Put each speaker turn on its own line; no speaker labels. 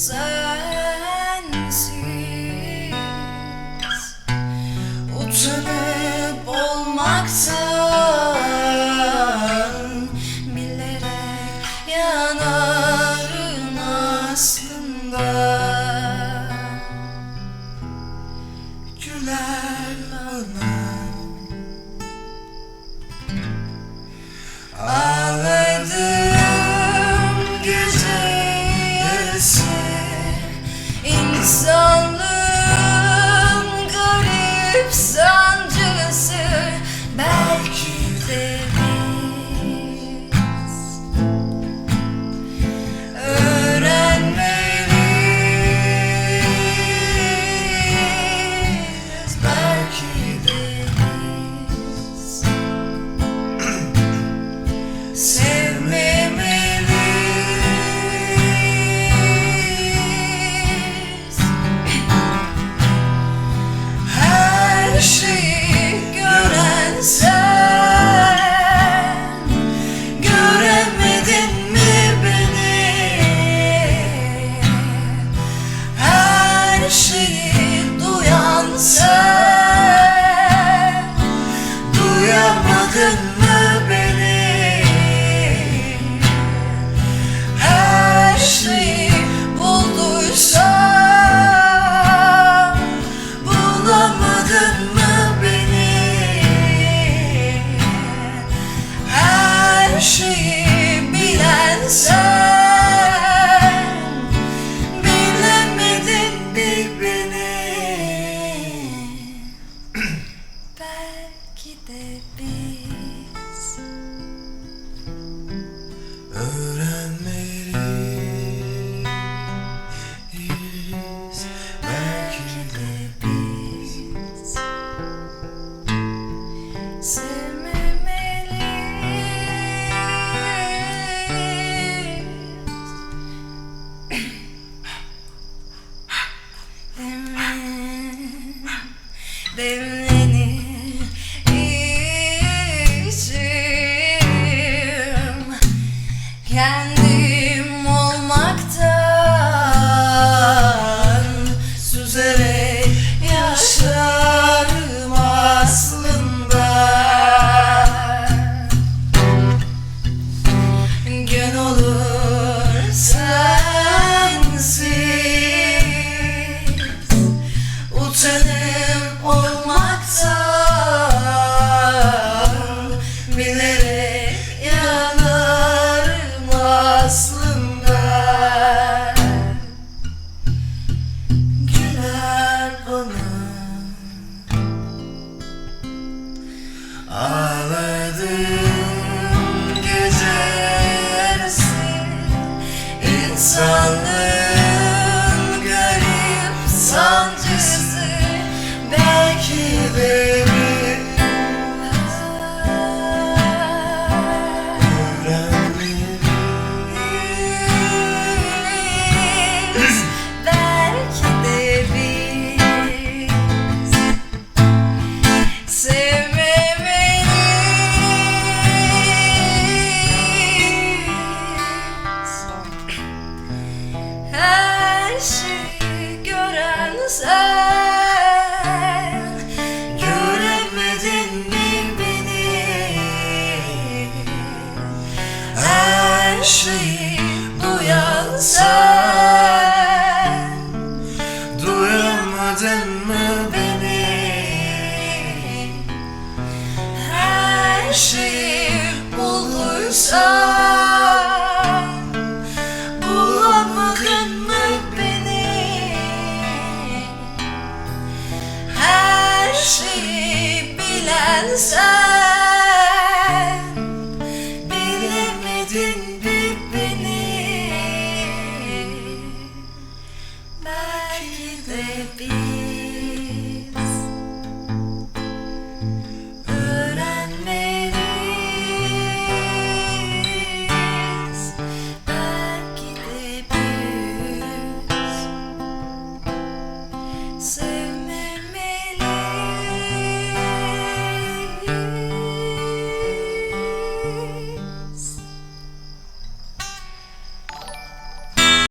sensiz Utanıp olmaktan Bilerek yanarım aslında. Güler bana. Yeah. been İnsanlığın garip sancısı. Belki de Oysa bulamadın beni? Her şeyi Bilemedin beni? Belki de